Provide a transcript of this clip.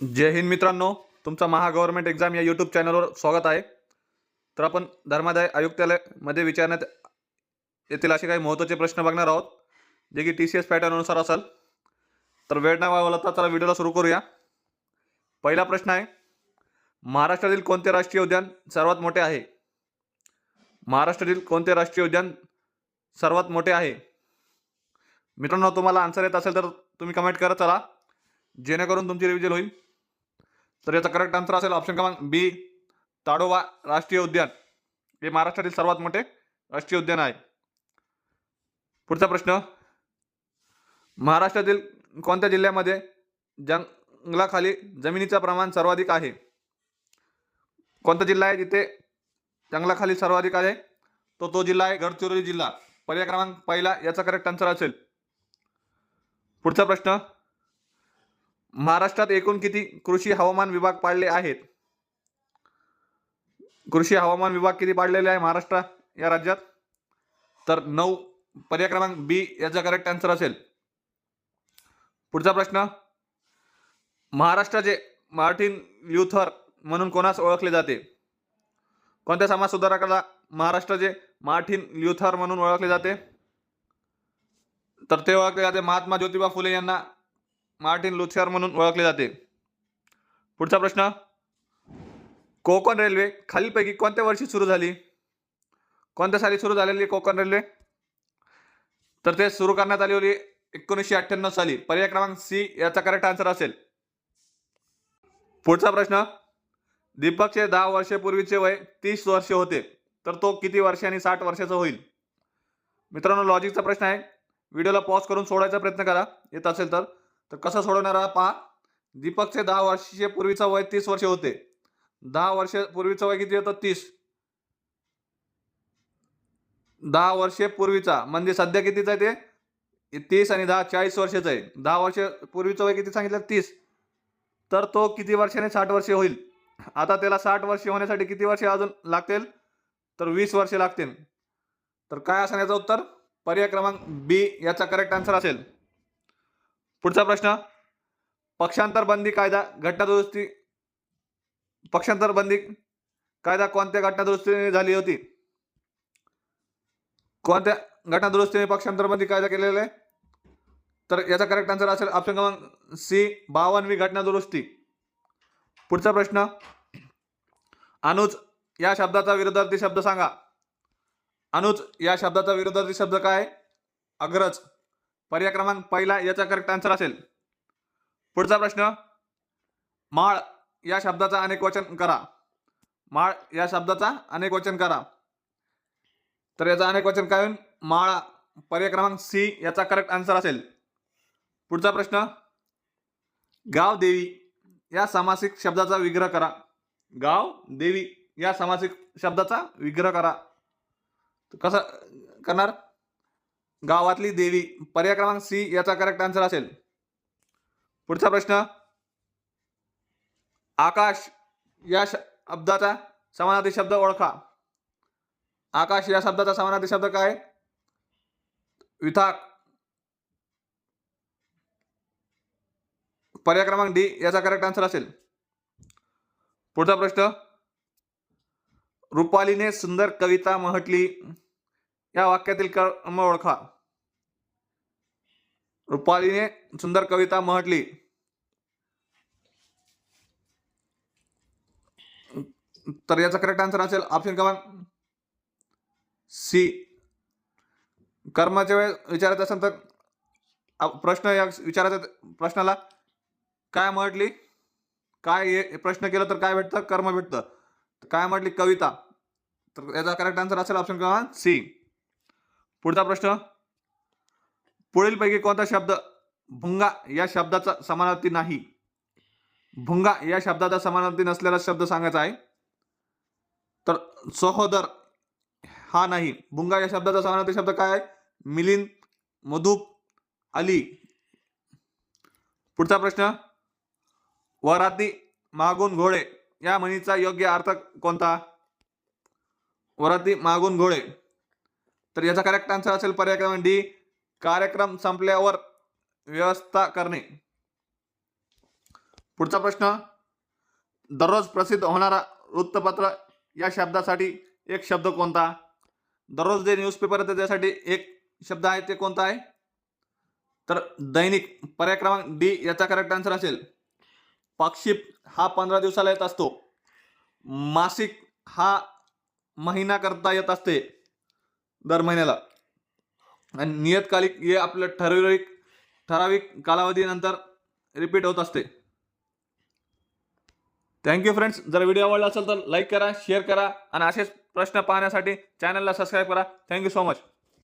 जय हिंद मित्रांनो तुमचा Maha government exam या यूट्यूब चॅनलवर स्वागत आहे. तर आपण धर्मादाय आयुक्तालयमध्ये विचारण्यात येतील असे काही महत्त्वाचे प्रश्न बघणार आहोत जे की टी सी एस पॅटर्ननुसार असेल. तर वेळ ना वावलता चला व्हिडिओला सुरू करूया. पहिला प्रश्न आहे महाराष्ट्रातील कोणते राष्ट्रीय उद्यान सर्वात मोठे आहे? महाराष्ट्रातील कोणते राष्ट्रीय उद्यान सर्वात मोठे आहे? मित्रांनो तुम्हाला आन्सर येत असेल तर तुम्ही कमेंट करत चला. जेणेकरून तुमची रिव्हिजन होईल. तर याचा करेक्ट आन्सर असेल ऑप्शन क्रमांक बी ताडोबा राष्ट्रीय उद्यान. हे महाराष्ट्रातील सर्वात मोठे राष्ट्रीय उद्यान आहे. पुढचा प्रश्न महाराष्ट्रातील कोणत्या जिल्ह्यामध्ये जंगलाखाली जमिनीचं प्रमाण सर्वाधिक आहे? कोणता जिल्हा आहे जिथे जंगलाखाली सर्वाधिक आहे? तो तो जिल्हा आहे गडचिरोली जिल्हा. पर्याय क्रमांक पहिला याचा करेक्ट आन्सर असेल. पुढचा प्रश्न महाराष्ट्रात एकूण किती कृषी हवामान विभाग पाडले आहेत? कृषी हवामान विभाग किती पाडलेले आहे महाराष्ट्र या राज्यात? तर नऊ पर्याय क्रमांक बी याचा करेक्ट आन्सर असेल. पुढचा प्रश्न महाराष्ट्राचे मार्टिन ल्युथर म्हणून कोणास ओळखले जाते? कोणत्या समाज सुधारकाला महाराष्ट्राचे मार्टिन ल्युथर म्हणून ओळखले जाते? तर ते ओळखले जाते महात्मा ज्योतिबा फुले यांना. मार्टिन लुथर म्हणून ओळखले जाते. पुढचा प्रश्न. कोकण रेल्वे खालीलपैकी कोणत्या वर्षी सुरू झाली? कोणत्या साली सुरू झालेली कोकण रेल्वे? तर ते सुरू करण्यात आली होती एकोणीसशे अठ्ठ्याण्णव साली. पर्याय क्रमांक सी याचा करेक्ट आन्सर असेल. पुढचा प्रश्न. दीपकचे दहा वर्षापूर्वीचे वय तीस वर्षे होते. तर तो किती वर्षे आणि साठ वर्षाचा होईल? मित्रांनो लॉजिकचा प्रश्न आहे. व्हिडिओला पॉज करून सोडायचा प्रयत्न करा. येत असेल तर. तर कसं सोडवणार पहा? दीपकचे दहा वर्षाचे पूर्वीचा वय तीस वर्ष होते. दहा वर्ष पूर्वीचं वय किती होतं? तीस. दहा वर्षे पूर्वीचा म्हणजे सध्या कितीचा आहे ते? तीस आणि दहा चाळीस वर्षाचं आहे. दहा वर्ष पूर्वीचं वय किती सांगितलं? तीस. तर तो किती वर्षाने साठ वर्षे होईल? आता त्याला साठ वर्षे होण्यासाठी किती वर्षे अजून लागतील? तर वीस वर्षे लागतील. तर काय असं याचं उत्तर? पर्याय क्रमांक बी याचा करेक्ट आन्सर असेल. पुढचा प्रश्न. पक्षांतर बंदी कायदा घटनादुरुस्ती पक्षांतर बंदी कायदा कोणत्या घटनादुरुस्तीने झाली होती? कोणत्या घटनादुरुस्तीने पक्षांतर बंदी कायदा केलेला आहे? तर याचा करेक्ट आन्सर असेल ऑप्शन क्रमांक सी बावनवी घटनादुरुस्ती. पुढचा प्रश्न. अनुज या शब्दाचा विरोधार्थी शब्द सांगा. अनुज या शब्दाचा विरोधार्थी शब्द काय? अग्रज. पर्याय क्रमांक पहिला याचा करेक्ट आन्सर असेल. पुढचा प्रश्न माळ या शब्दाचा अनेक वचन करा. माळ या शब्दाचा अनेक वचन करा. तर याचा अनेक वचन काय होईल? माळा पर्याय क्रमांक सी याचा करेक्ट आन्सर असेल. पुढचा प्रश्न गाव देवी या सामासिक शब्दाचा विग्रह करा. गाव देवी या सामासिक शब्दाचा विग्रह करा. कसा कसं करणार? गावातली देवी. पर्याय क्रमांक सी याचा करेक्ट आन्सर असेल. पुढचा प्रश्न. आकाश या शब्दाचा समानार्थी शब्द ओळखा. आकाश या शब्दाचा समानार्थी शब्द काय? विथाक. पर्याय क्रमांक डी याचा करेक्ट आन्सर असेल. पुढचा प्रश्न. रुपालीने सुंदर कविता म्हटली. या वाक्यातील कर्म ओळखा. रुपालीने सुंदर कविता म्हटली. तर याचा करेक्ट आन्सर असेल ऑप्शन क्रमांक सी कर्माच्या वेळेस विचारायचं असेल तर प्रश्न या विचारायचा प्रश्नाला काय म्हटली? काय प्रश्न केला तर काय भेटतं? कर्म भेटतं. तर काय म्हटली? कविता. तर याचा करेक्ट आन्सर असेल ऑप्शन क्रमांक सी पुढचा प्रश्न. पुढीलपैकी कोणता शब्द भुंगा या शब्दाचा समानार्थी नाही? भुंगा या शब्दाचा समानार्थी नसलेला शब्द सांगायचा आहे. तर सहोदर हा नाही. भुंगा या शब्दाचा समानार्थी शब्द काय आहे? मिलिंद मधुप अली. पुढचा प्रश्न. वराती मागून घोडे या म्हणीचा योग्य अर्थ कोणता? वराती मागून घोडे. तर याचा करेक्ट आन्सर असेल पर्याय क्रमांक डी कार्यक्रम संपल्यावर व्यवस्था करणे. पुढचा प्रश्न दररोज प्रसिद्ध होणारा वृत्तपत्र या शब्दासाठी एक शब्द कोणता? दररोज जे न्यूजपेपर येते त्यासाठी एक शब्द आहे ते कोणता आहे? तर दैनिक पर्याय क्रमांक डी याचा करेक्ट आन्सर असेल. पाक्षिक हा पंधरा दिवसाला येत असतो. मासिक हा महिना करता येत असते. दर महिन्याला. आणि नियतकालिक हे आपलं ठराविक ठराविक कालावधीनंतर रिपीट होत असते. थँक्यू फ्रेंड्स जर व्हिडिओ आवडला असेल तर लाईक करा शेअर करा आणि असेच प्रश्न पाहण्यासाठी चॅनलला सबस्क्राईब करा. Thank you so much